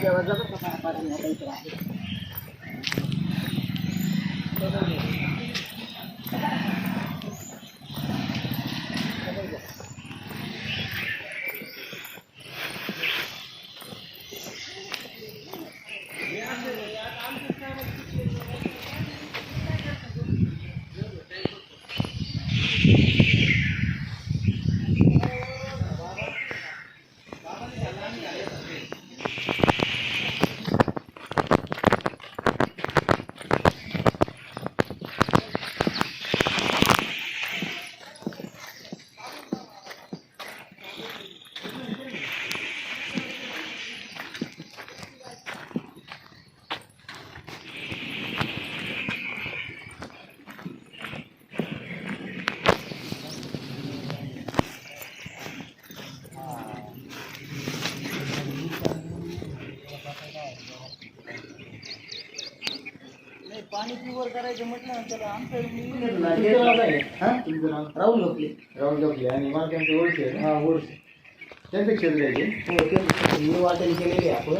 Jawa-jawa kepada para nyata itu lagi. Terima kasih. नाही पाणी pure करायचं म्हटलं ना त्याला आमचं राहुल लोकले राहुल जपले आणि मला त्यांचे ओळखी हा ओळख. त्यांचं क्षेत्र आहे ते? हो ते मी वाटेल केलेली आहे आपण.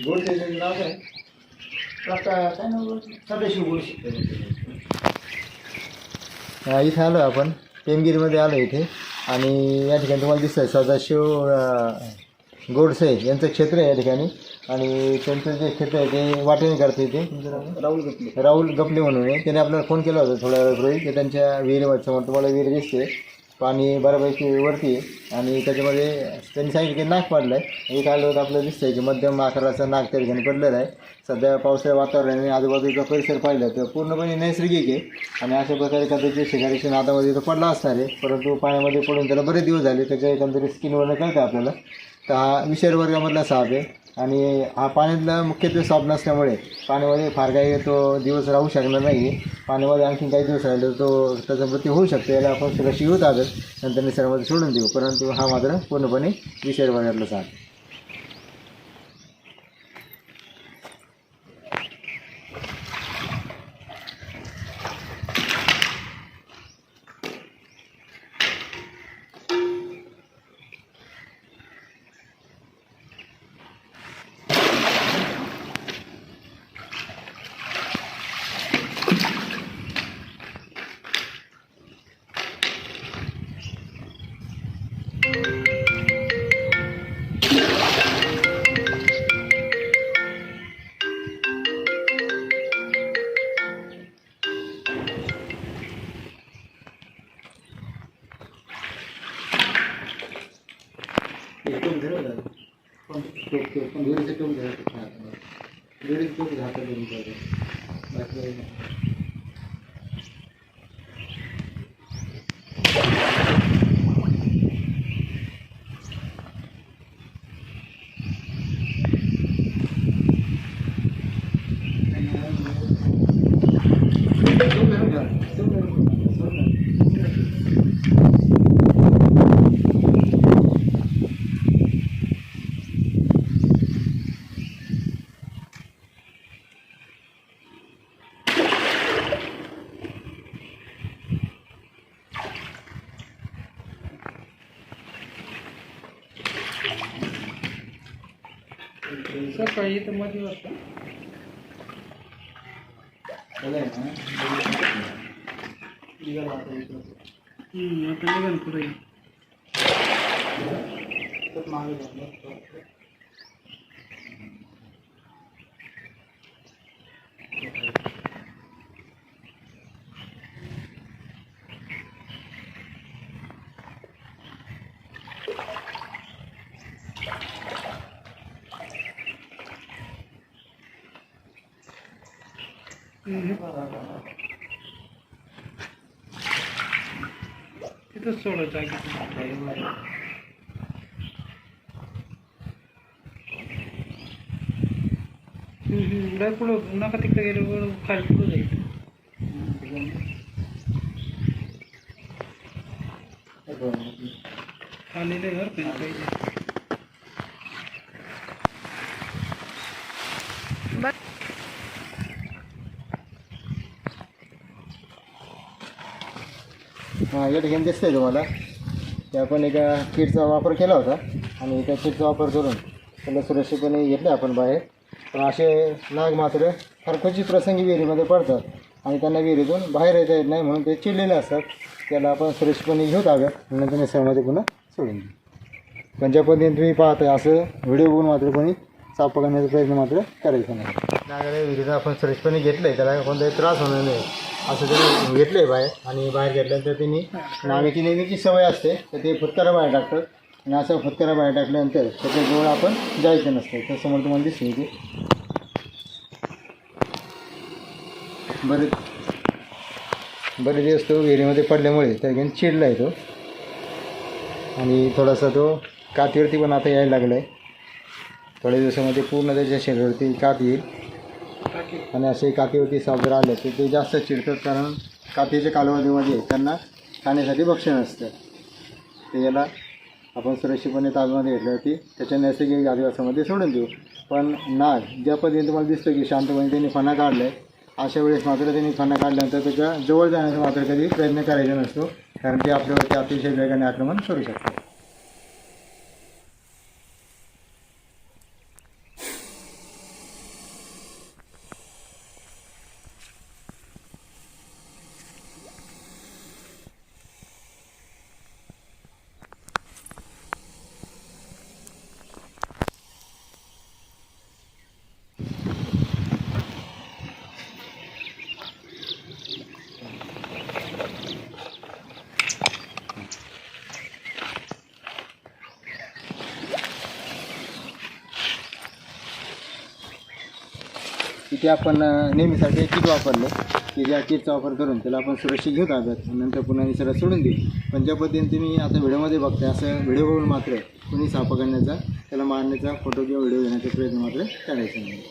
बरं नाव काय? आता काय नाव सदाशिव गोळशी इथे आलो आपण. टेमगिरीमध्ये आलो इथे. आणि या ठिकाणी तुम्हाला दिसतंय सदाशिव अं, गोडसे यांचं क्षेत्र आहे या ठिकाणी. आणि त्यांचं जे क्षेत्र आहे ते वाटेने करते काय? राहुल गपले. राहुल गपले म्हणून आहे. त्याने आपल्याला फोन केला होता थोड्या वेळापूर्वी की त्यांच्या विहिरीमध्ये समोर तुम्हाला विहीर दिसते. पाणी बऱ्यापैकी वरती आहे. आणि त्याच्यामध्ये त्यांनी सांगितलं की नाक पडलं आहे एक आलं होतं आपल्याला दिसतंय की मध्यम आकाराचं नाक त्या ठिकाणी पडलेलं आहे. सध्या पावसाळ्या वातावरणाने आजूबाजूचा परिसर पाहिलं तर पूर्णपणे नैसर्गिक आहे. आणि अशा प्रकारे कदाचित शेजारीच्या नादामध्ये तो पडला असणार आहे. परंतु पाण्यामध्ये पडून त्याला बरेच दिवस झाले. त्याच्या एकंदरीत स्किनवरनं कळतं आपल्याला तर हा विषारी वर्गामधला साप आहे. आणि हा पाण्यातला मुख्यत्वे साप नसल्यामुळे पाण्यामध्ये फार काही तो दिवस राहू शकणार नाही. पाण्यामध्ये आणखी काही दिवस राहिले तो त्याचा मृत्यू होऊ शकतो. याला आपण सुरक्षित होत आहोत. नंतर निसर्गामध्ये सोडून देऊ. परंतु हा मात्र पूर्णपणे विषारी वर्गातला साप आता इकडं. आता निघाल पुढे. मागे ಇದು ಸೋಳು ಜಾಗಿತ್ತು ಡಬ್ಬುಳು ಉನ್ನಕತಿಕ್ಕ ಇರುವಳು ಕಳ್ಕೊಳ್ಳೋದಾಯ್ತು ಅಲ್ಲಿ ಬರ್ಬೇಕು हां या ठिकाणी दिसतंय तुम्हाला. ते आपण एका किटचा वापर केला होता आणि त्या किटचा वापर करून त्याला सुरक्षितपणे घेतलं आपण बाहेर. पण असे नाग मात्र फार क्वचित प्रसंगी विहिरीमध्ये पडतात आणि त्यांना विहिरीतून बाहेर येता येत नाही म्हणून ते चिडलेले असतात. त्याला आपण सुरक्षितपणे घेऊ ताब्यात नंतर निसर्गामध्ये पुन्हा सोडून देऊ पण ज्या पद्धतीने तुम्ही पाहताय असं व्हिडिओ बघून मात्र कोणी साप पकडण्याचा प्रयत्न मात्र करायचा नाही. नागाला विहिरीला आपण सुरक्षितपणे घेतलं आहे त्याला कोणताही त्रास होणार नाही. असं त्याने घेतलं आहे बाहेर आणि बाहेर घेतल्यानंतर त्यांनी नागाची नेहमीची सवय असते तर ते फुटकारा बाहेर टाकतात. आणि असं फुटकारा बाहेर टाकल्यानंतर त्याच्याजवळ आपण जायचं नसतं. तर समोर तुम्हाला दिसते ते. बरेच बरेच दिवस तो विहिरीमध्ये पडल्यामुळे त्या चिडला आहे तो. आणि थोडासा तो कातीवरती पण आता यायला लागला आहे थोड्या दिवसामध्ये पूर्ण त्याच्या शरीरावरती कात येईल. आणि असे कातीवरती साप जर आले तर ते जास्त चिडतात कारण कातीच्या कालावधीमध्ये म्हणजे त्यांना खाण्यासाठी भक्षण असतं. ते याला आपण सुरक्षितपणे ताजमध्ये घेतल्यावरती त्याच्या नैसर्गिक आदिवासामध्ये सोडून देऊ. पण नाग ज्या पद्धतीने तुम्हाला दिसतं की शांतपणे त्यांनी फणा काढला आहे अशा वेळेस मात्र त्यांनी फणा काढल्यानंतर त्याच्याजवळ जाण्याचा मात्र कधी प्रयत्न करायचा नसतो. कारण ते आपल्यावरती अतिशय वेगाने आक्रमण करू शकतात. की ते आपण नेहमीसाठी चीट किट वापरलं की ज्या किटचा वापर करून त्याला आपण सुरक्षित घेऊ ताब्यात नंतर पुन्हा निसर्गात सोडून देऊ. पण ज्या पद्धतीने तुम्ही आता व्हिडिओमध्ये बघताय असं व्हिडिओ बघून मात्र कुणी साप करण्याचा त्याला मारण्याचा फोटो किंवा व्हिडिओ घेण्याचा प्रयत्न मात्र करायचा नाही.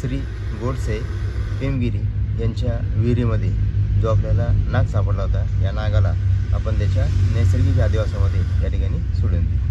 श्री गोडसे पेमगिरी यांच्या विहिरीमध्ये जो आपल्याला नाग सापडला होता या नागाला आपण त्याच्या नैसर्गिक आदिवासामध्ये या ठिकाणी सोडून दिली.